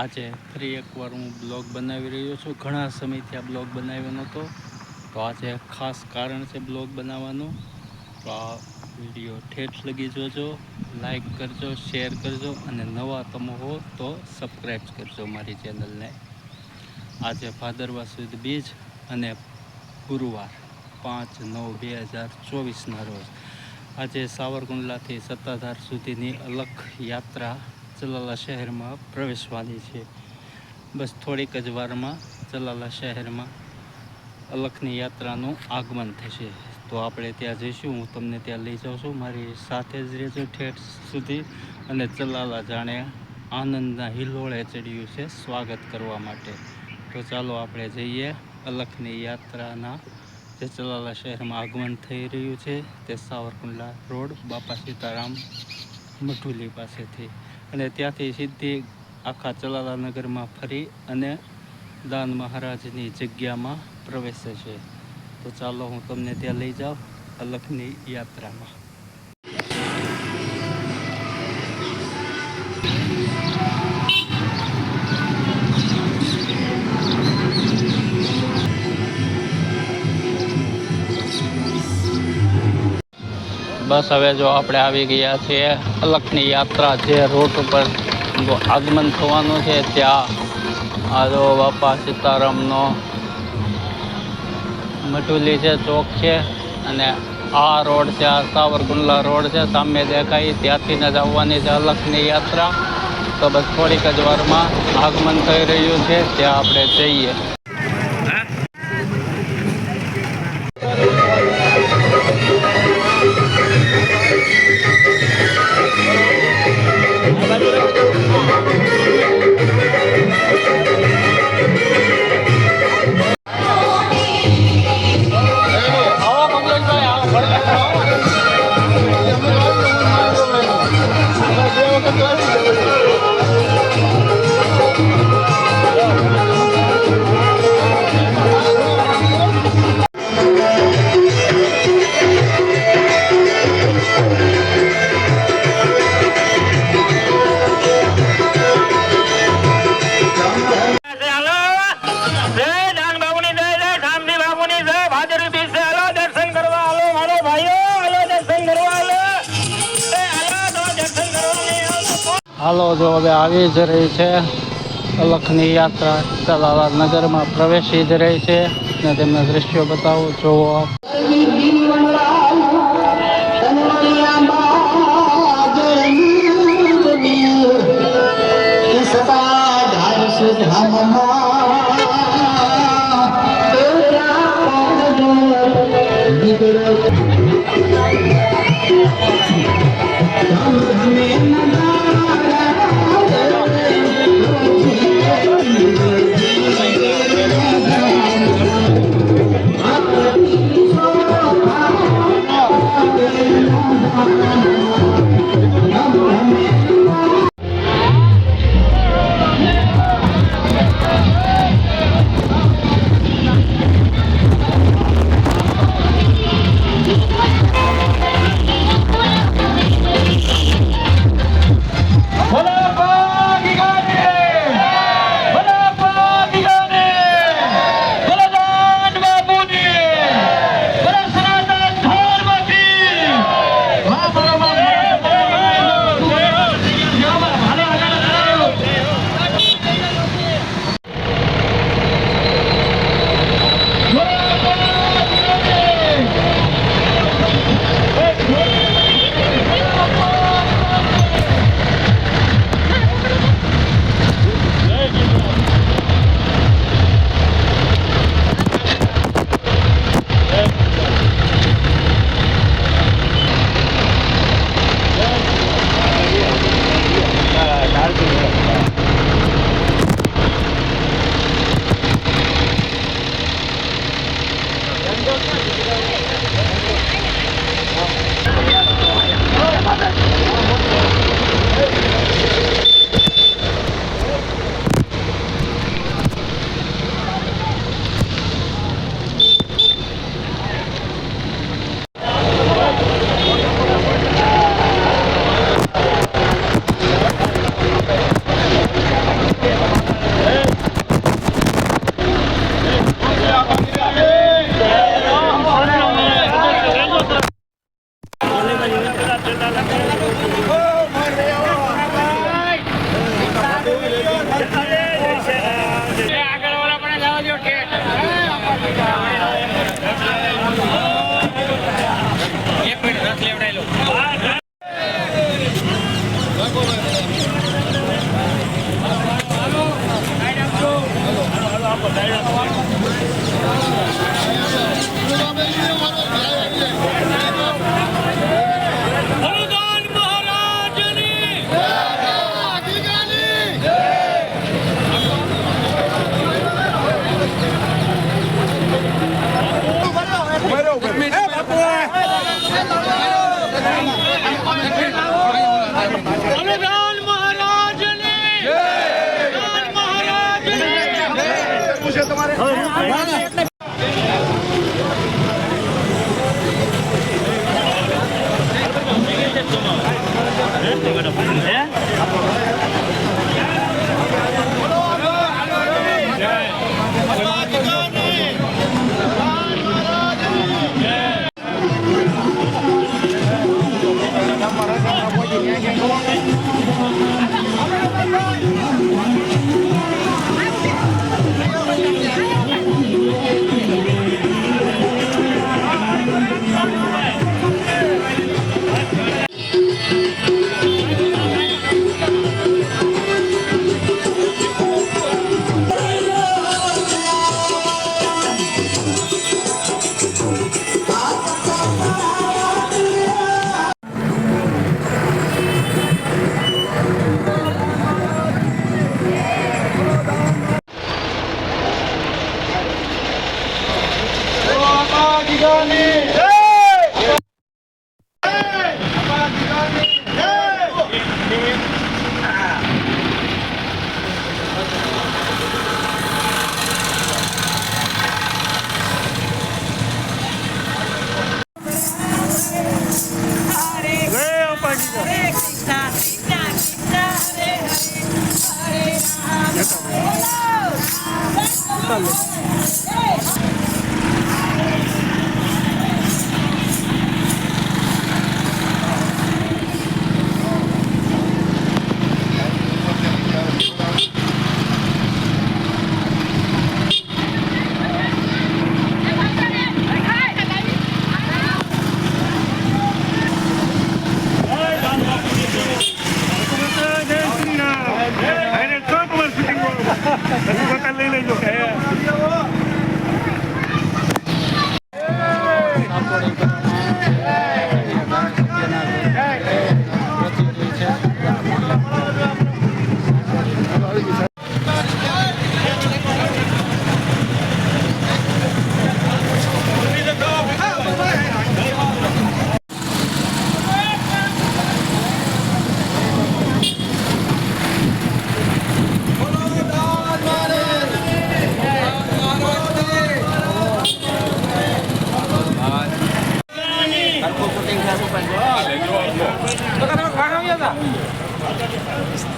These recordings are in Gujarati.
આજે ફરી એકવાર હું બ્લોગ બનાવી રહ્યો છું. ઘણા સમયથી આ બ્લોગ બનાવ્યો નહોતો. તો આજે ખાસ કારણ છે બ્લોગ બનાવવાનું. તો આ વીડિયો ઠેઠ લગી જોજો, લાઈક કરજો, શેર કરજો અને નવા તમે હો તો સબસ્ક્રાઈબ કરજો મારી ચેનલને. આજે ભાદરવા સુદ બીજ અને ગુરુવાર પાંચ નવ બે હજાર ચોવીસના રોજ. આજે સાવરકુંડલાથી સત્તાધાર સુધીની અલગ યાત્રા ચલાલા શહેરમાં પ્રવેશવાની છે. બસ થોડીક જ વારમાં ચલાલા શહેરમાં અલખની યાત્રાનું આગમન થશે. તો આપણે ત્યાં જઈશું, હું તમને ત્યાં લઈ જાઉં છું. મારી સાથે જ રહેજો ઠેઠ સુધી. અને ચલાલા જાણે આનંદના હિલોળે ચડ્યું છે સ્વાગત કરવા માટે. તો ચાલો આપણે જઈએ અલખની યાત્રાના. જે ચલાલા શહેરમાં આગમન થઈ રહ્યું છે તે સાવરકુંડલા રોડ બાપા સીતારામ મઠુલી પાસેથી. અને ત્યાંથી સીધી આખા ચલાલા નગરમાં ફરી અને દાન મહારાજની જગ્યામાં પ્રવેશે છે. તો ચાલો હું તમને ત્યાં લઈ જાઉં અલખની યાત્રામાં. બસ હવે જો આપણે આવી ગયા છીએ અલખની યાત્રા જે રૂટ ઉપર આગમન થવાનું છે ત્યાં. આ જો બાપા સીતારામનો મટુલી છે, ચોક છે અને આ રોડ છે, આ સાવરકુંડલા રોડ છે, સામે દેખાય ત્યાંથી જ આવવાની છે અલખની યાત્રા. તો બસ થોડીક જ વારમાં આગમન થઈ રહ્યું છે, ત્યાં આપણે જઈએ. હાલો, જો હવે આવી જ રહી છે અલખની યાત્રા. ચલાલા નગરમાં પ્રવેશી જ રહી છે અને તેમના દ્રશ્યો બતાવો. જોવો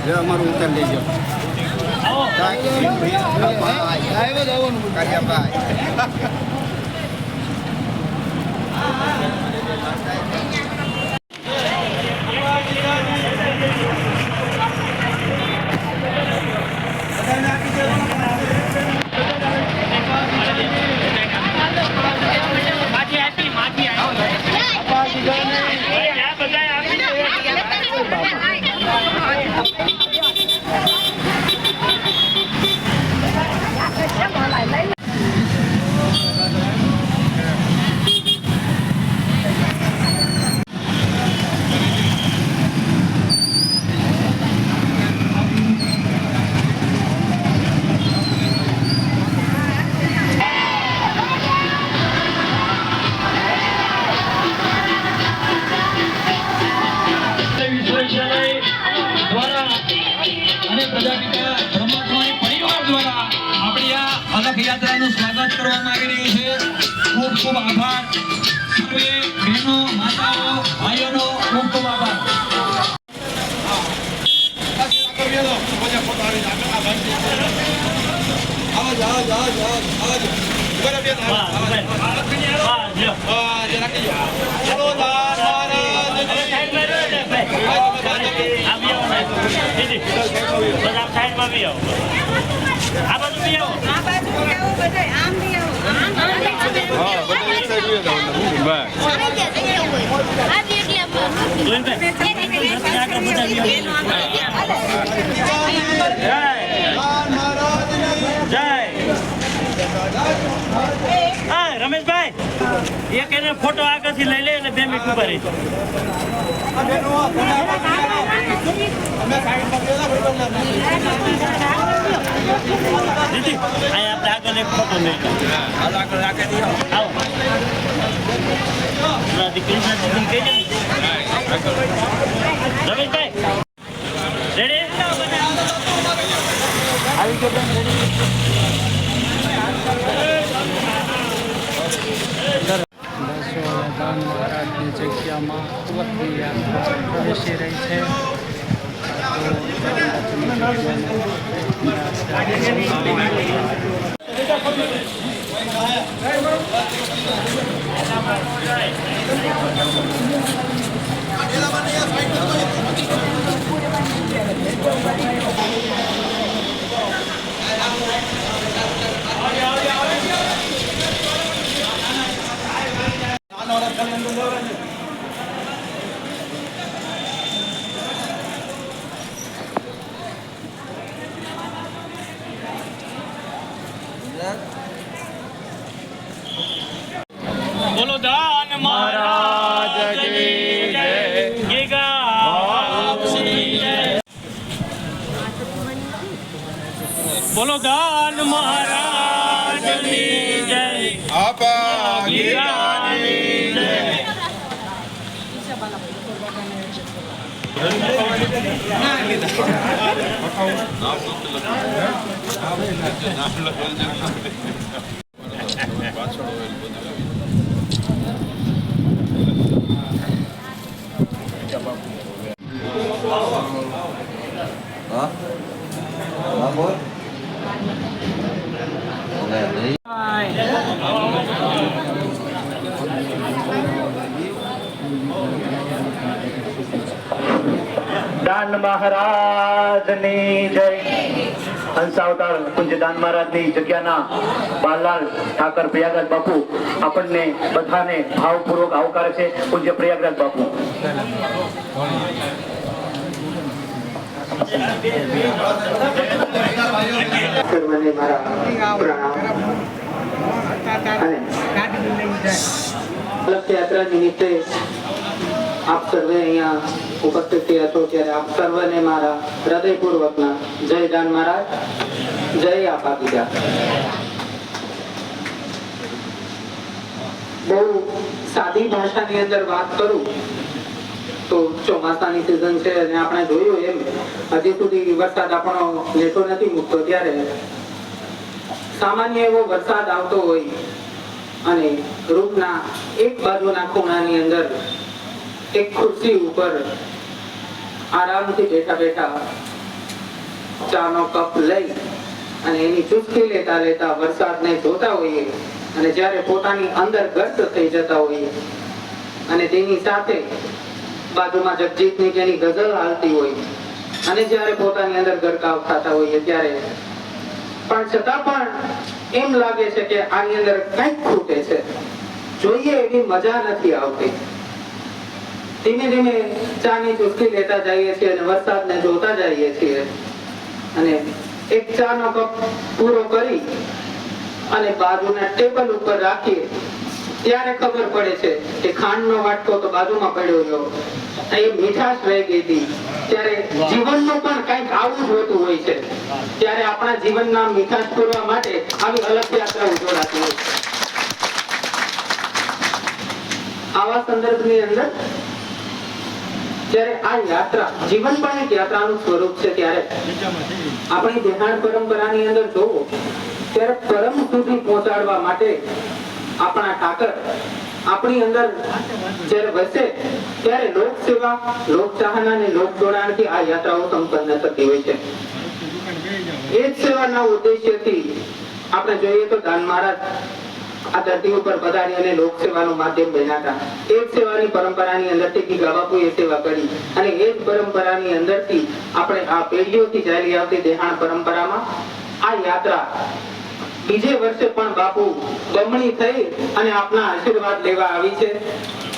અમારું ઉતાર લેજો વિશ્વવિદ્યાલય રમેશભાઈ. એક એને ફોટો આગળથી લઈ લે અને બે મિનિટ ઊભા રહી દીદી, અહીંયા આપણે આગળ એક ફોટો લઈ લે. દીકરી રમેશભાઈ રેડી આવી ગયો રેડી દાન મહારાજની જગ્યામાં અવધની યાત્રા પ્રવેશી રહી છે. બોલો દાન મહારાજની જય. ગીગાની જય દાન મહારાજની જય. હંસાવતાર પૂજ્ય મહારાજની જગ્યાના બાલલાલ ઠાકર પ્રયાગરાજ બાપુ આપણને બધાને ભાવપૂર્વક આવકારે છે. પૂજ્ય પ્રયાગરાજ બાપુ. સર્વને મારા પ્રણામ. અને રથયાત્રા નિમિત્તે આપ સર્વે અહીંયા ઉપસ્થિત થયા છો ત્યારે આપ સર્વને મારા હૃદયપૂર્વકના જય દાન મહારાજ, જય આપા બીજા બહુ સાદી ભાષાની અંદર વાત કરું તો ચોમાસાની સિઝન છે અને આપણે જોયું એમ, હજી સુધી વરસાદ આપણો લેતો નથી મૂકતો ત્યારે સામાન્ય એવો વરસાદ આવતો હોય અને રૂપના એક બાજુના ખૂણાની અંદર એક ખુરશી ઉપર આરામથી બેઠા બેઠા ચાનો કપ લઈ અને એની ચુસ્કી લેતા લેતા વરસાદને જોતા હોઈએ અને જ્યારે પોતાની અંદર ગર્ત થઈ જતા હોઈએ અને તેની સાથે બાજુમાં જગજીતની જેની ગઝલ હાલતી હોય અને જ્યારે પોતાની અંદર ગરકાવ થતા હોઈએ ત્યારે પણ છતાં પણ એમ લાગે છે કે આની અંદર કંઈક ખૂટે છે. જોઈએ એવી મજા નથી આવતી. ધીમે ધીમે ચાની ચુસ્કી લેતા જઈએ છીએ અને વરસાદને જોતા જઈએ છીએ. અને એક ચાનો કપ પૂરો કરી અને બાજુના ટેબલ ઉપર રાખીએ. ત્યારે ખબર પડે છે કે ખાંડનો વાટકો તો બાજુમાં પડ્યો રહ્યો. એ મીઠાશ રહી ગઈ હતી. ત્યારે જીવનનું પણ કંઈક આવું જ હોતું હોય છે. ત્યારે આપણા જીવનના મીઠાશ પૂરવા માટે આવી અલગ યાત્રા ઉજવડાતી હોય આવા સંદર્ભની અંદર જ્યારે આ યાત્રા જીવન પણ એક યાત્રાનું સ્વરૂપ છે, ત્યારે આપણી ધ્યાન પરંપરાની અંદર જોવો, ત્યારે પરમ સુધી પહોંચાડવા માટે આપણા ઠાકર આપણી અંદર જ્યારે વસે, ત્યારે લોક સેવા, લોક ચાહના અને લોક જોડાણથી આ યાત્રાઓ સંપન્ન થતી હોય છે. એ જ સેવાના ઉદ્દેશ્યથી આપણે જોઈએ તો દાન મહારાજ આ ધરતી ઉપર પધારી અને લોક સેવાનું માધ્યમ બન્યા હતા. એ જ સેવાની પરંપરાની અંદરથી ગીગા બાપુએ સેવા કરી અને એ જ પરંપરાની અંદરથી આપણે આ પેઢીઓથી ચાલી આવતી દેહાણ પરંપરામાં આ યાત્રા બીજે વર્ષે પણ બાપુ બમણી થઈ અને આપના આશીર્વાદ લેવા આવી છે.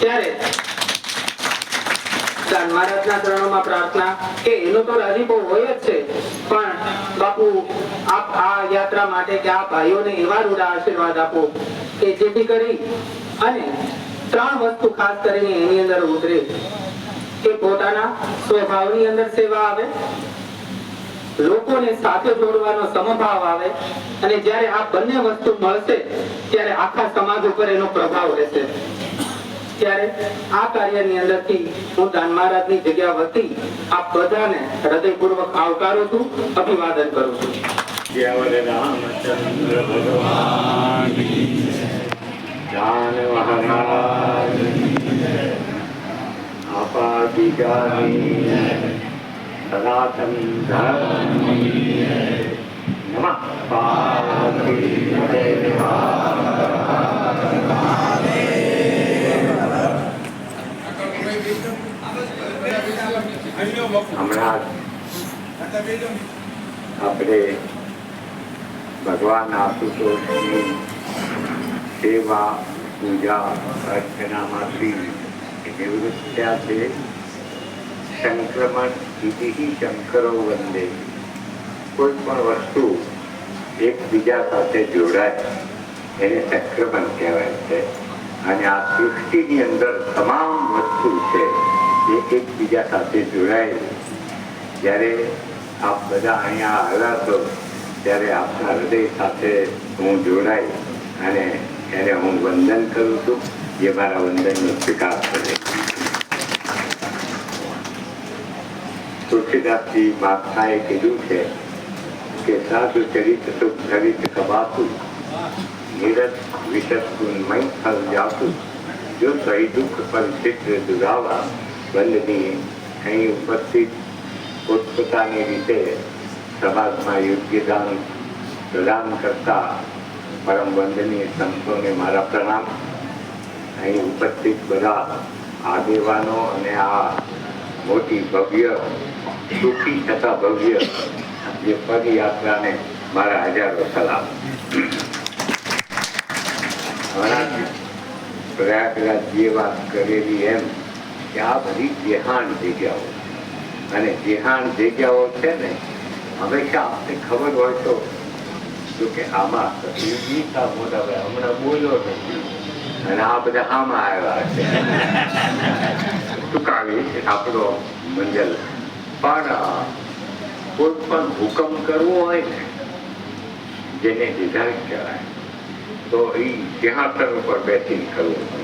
ત્યારે દાન મહારાજના પ્રાર્થના કે એનો તો રાજીપો હોય જ છે, પણ બાપુ આ યાત્રા માટે કે આ ભાઈઓને એવા રૂડા આશીર્વાદ આપો. કે જેથી કરી અને ત્રણ વસ્તુ ખાસ કરીને એની અંદર ઉતરે કે પોતાના સ્વભાવની અંદર સેવા આવે, લોકોને સાથે જોડવાનો સમભાવ આવે અને જ્યારે આ બંને વસ્તુ મળશે ત્યારે આખા સમાજ ઉપર એનો પ્રભાવ રહેશે. ત્યારે આ કાર્યની અંદરથી હું દાન મહારાજની જગ્યા વતી આપ બધાને હૃદયપૂર્વક આવકારું છું, અભિવાદન કરું છું. જય રામચંદ્ર ભગવાન. સનાતન ધર્મ નમઃ હમણાં આપણે ભગવાન આશુતોષની સેવા પૂજા અર્ચનામાંથી નિવૃત્ત થયા છે, સંક્રમણ ઇતિ શંકરો વંદે. કોઈ પણ વસ્તુ એકબીજા સાથે જોડાય, એને સંક્રમણ કહેવાય છે. અને આ સૃષ્ટિની અંદર તમામ વસ્તુ છે, એ એકબીજા સાથે જોડાયેલી જ્યારે આપ બધા અહીંયા આવ્યા છો, ત્યારે આપના હૃદય સાથે હું જોડાઈ અને એને હું વંદન કરું છું જે મારા વંદનનો સ્વીકાર કરે તુલસીદાસજી માતાએ કીધું છે કે સાધુ ચરિત સુખ ધરિત કબાતું નિરત વિશસ્કુન મય ફલ જાતું જો સહી દુઃખ પર ચિત્ર દુરાવા બંધની અહીં ઉપસ્થિત પોતપોતાની રીતે સમાજમાં યોગ્યદાન પ્રદાન કરતા પરમ વંદનીય સંતોને મારા પ્રણામ. અહીં ઉપસ્થિત બધા આગેવાનો અને આ મોટી ભવ્ય, સુખી તથા ભવ્ય જે પદયાત્રાને મારા હજારો સલામ. પ્રયાગરાજ જે વાત કરેલી એમ કે આ બધી જેહાણ જગ્યાઓ અને જેહાણ જગ્યાઓ છે ને, હંમેશા આપણે ખબર હોય તો કે આમાં ગીતા મોટા ભાઈ હમણાં બોલ્યો નથી અને આ બધા આમાં આવ્યા છે. ટૂંકાવી આપણો મંજલ. પણ કોઈ પણ હુકમ કરવો હોય ને, જેને ડિઝાઇન કહેવાય, તો એ સિંહાસન ઉપર બેસીને કરવું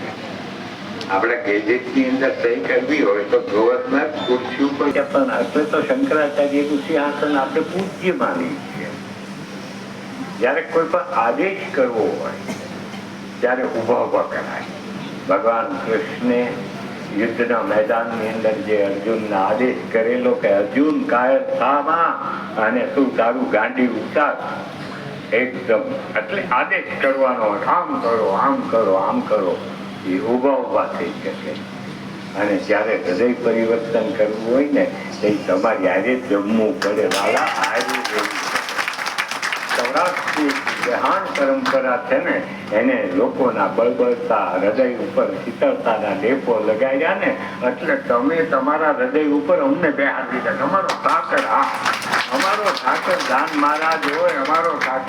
આપણા ગેજેટની અંદર સહી કરવી હોય તો ગવર્નર ખુરશી ઉપર પણ હશે તો શંકરાચાર્ય સિંહાસન આપણે પૂજ્ય માની જ્યારે કોઈ પણ આદેશ કરવો હોય, ત્યારે ઊભા ઊભા કરાય. ભગવાન કૃષ્ણે યુદ્ધના મેદાનની અંદર જે અર્જુનને આદેશ કરેલો કે અર્જુન કાયર થામાં અને તું તારું ગાંડી ઉતાર. એકદમ. એટલે આદેશ કરવાનો આમ કરો આમ કરો આમ કરો. એ ઊભા ઊભા થઈ શકે. અને જ્યારે હૃદય પરિવર્તન કરવું હોય ને એ તમારી આજે જમવું પડે. વાળા હારે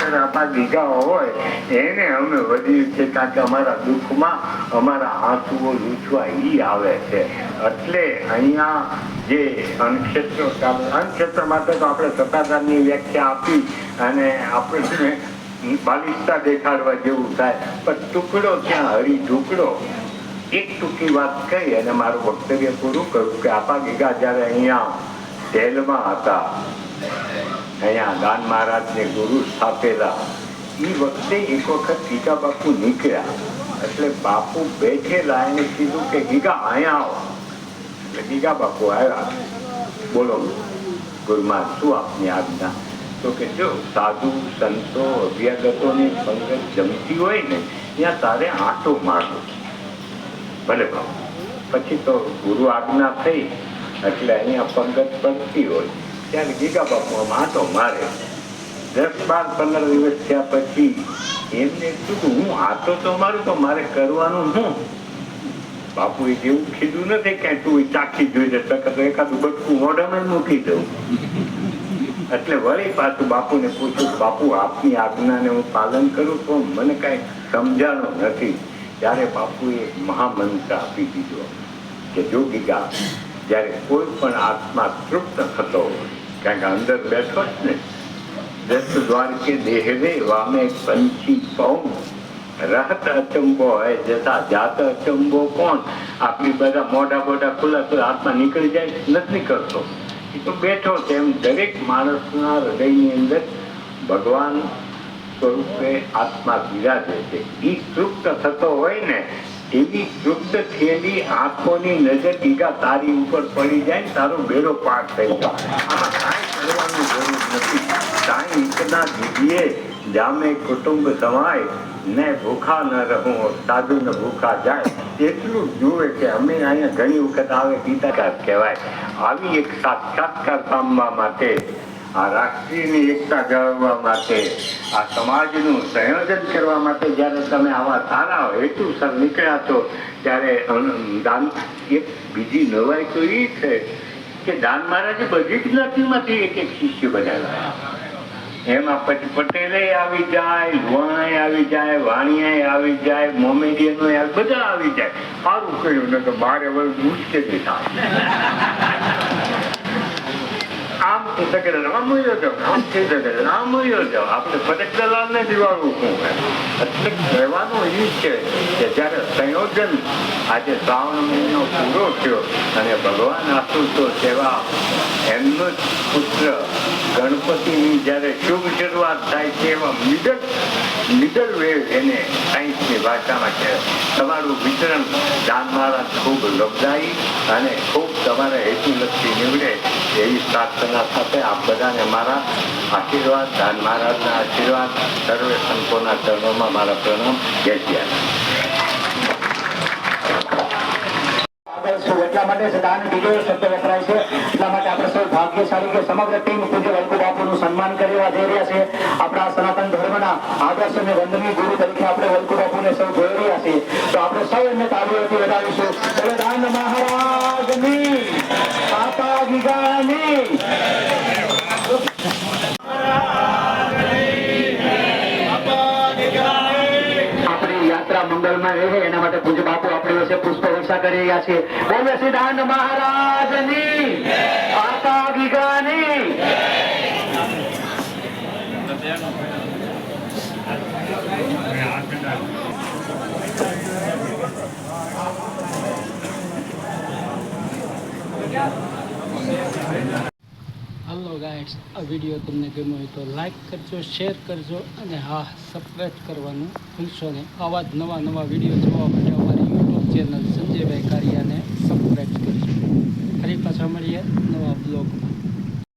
એને હોય એને અમે વધીએ છે કારણ કે અમારા દુઃખમાં અમારા આંસુઓ લૂછવા ઈ આવે છે. એટલે અહીંયા જે અનક્ષેત્ર અનક્ષેત્ર માટે તો આપણે સત્તાધારની વ્યાખ્યા આપી અને આપણે બાલિશતા દેખાડવા જેવું થાય. પણ ટુકડો ત્યાં હરી ટુકડો એક ટૂંકી વાત કહી અને મારું વક્તવ્ય પૂરું કરું કે આપા ગીગા જ્યારે અહીંયા જેલમાં હતા, અહીંયા દાન મહારાજને ગુરુ સ્થાપેલા એ વખતે એક વખત ગીગા બાપુ નીકળ્યા. એટલે બાપુ બેઠેલા એને કીધું કે ગીગા, અહીંયા આવો. એટલે ગીગા બાપુ આવ્યા બોલો ગુરુમાં શું તો કે જો સાધુ સંતો અભ્યાગતોની સંગત જમતી હોય ને ત્યાં તારે આંટો મારવો ભલે ભાવ પછી તો ગુરુ આજ્ઞા થઈ એટલે અહીંયા પંગત પડતી હોય ત્યારે ગીગા બાપુ આમ આંટો મારે દસ બાર પંદર દિવસ થયા પછી એમને શું હું આતો તો મારું તો મારે કરવાનું શું બાપુએ જેવું કીધું નથી કે તું ચાખી જોઈ જશે તો એકાદું બટકું મોઢામાં મૂકી દઉં. એટલે વળી પાછું બાપુને પૂછ્યું, બાપુ, આપની આજ્ઞાને હું પાલન કરું તો મને કાંઈ સમજાણો નથી. ત્યારે બાપુએ મહામંત્ર આપી દીધો કે, જોગીગા, જ્યારે કોઈ પણ આત્મા તૃપ્ત થતો હોય, કારણ કે અંદર બેઠો જ ને દસ દ્વાર કે દેહવે વામે પંચી પૌ રહત અચંબો હોય, જતા જાત અચંબો કોણ? આપણી બધા મોઢા મોઢા ખુલ્લા તો આત્મા નીકળી જાય, નથી કરતો. એ તો બેઠો છે એમ દરેક માણસના હૃદયની અંદર ભગવાન સ્વરૂપે આત્મા બિરાજે છે. એ તૃપ્ત થતો હોય ને, એવી તૃપ્ત થયેલી આંખોની નજર ટીકા તારી ઉપર પડી જાય તારો બેડો પાર થઈ જાય. આમાં કાંઈ કરવાની જરૂર નથી. કાંઈ ઇતના દીધીએ જામે કુટુંબ સમાય ને ભૂખા ન રહું સાધુ ને ભૂખા જાય. એટલું જુએ કે અમે અહીંયા ઘણી વખત આવે ગીતાકાર કહેવાય. આવી એક સાક્ષાત્કાર પામવા માટે, આ રાષ્ટ્રીયની એકતા જાળવવા માટે, આ સમાજનું સંયોજન કરવા માટે જ્યારે તમે આવા સારા હેતુસર નીકળ્યા છો, ત્યારે દાન, એક બીજી નવાઈ તો એ છે કે દાન મહારાજે બધી જ્ઞાતિમાંથી એક એક શિષ્ય બનાવ્યા. એમાં પછી પટેલે આવી જાય, લુહાણાએ આવી જાય, વાણિયાએ આવી જાય મોમેડિયનો બધા આવી જાય. સારું કહ્યું ને તો મારે હવે મુશ્કેલી થાય. જાવ આમ થઈ શકે દલાલને દિવાળું શું કહેવાનું એ છે કે જ્યારે સંયોજન આજે શ્રાવણ મહિનો પૂરો થયો અને ભગવાન આસુતો સેવા એમનો પુત્ર ગણપતિની જ્યારે શુભ શરૂઆત થાય છે એવા મિડલ મિડલ વેવ એને સાયન્સની ભાષામાં છે. તમારું વિતરણ દાન મહારાજ ખૂબ લાભદાયી અને ખૂબ તમારા હેતુલક્ષી નીવડે એવી પ્રાર્થના સાથે આપ બધાને મારા આશીર્વાદ, દાન મહારાજના આશીર્વાદ, સર્વે સંતોના ચરણોમાં મારા પ્રણામ. જય શ્રી એટલા માટે દાન બીજો શબ્દ વપરાય છે. એટલા માટે આપણે સૌ ભાગ્યશાળી કે સમગ્ર ટીમ પૂજ્ય વલ્કુ બાપુનું સન્માન કરવા જઈ રહ્યા છે. આપણા સનાતન ધર્મના આદર્શ અને વંદનીય ગુરુ તરીકે આપણે વલ્કુ બાપુને સૌ જોઈ રહ્યા છીએ. તો આપણે સૌ એમને તાળીઓથી વધાવીશું હવે દાન મહારાજની આપા ગીગાની. યાત્રા રહે એના માટે પૂજ્ય બાપુ આપણી વચ્ચે પુષ્પ વર્ષા કરી રહ્યા છે બોલે સિદ્ધાંત મહારાજની આતા ગીગાની. હલો ગાઈડ્સ આ વીડિયો તમને ગમ્યો હોય તો લાઇક કરજો શેર કરજો અને હા સબસ્ક્રાઈબ કરવાનું ભૂલશો નહીં. આવા જ નવા નવા વીડિયો જોવા માટે અમારી યુટ્યુબ ચેનલ સંજયભાઈ કારિયાને સબસ્ક્રાઈબ કરજો. ફરી પાછા મળીએ નવા બ્લોગમાં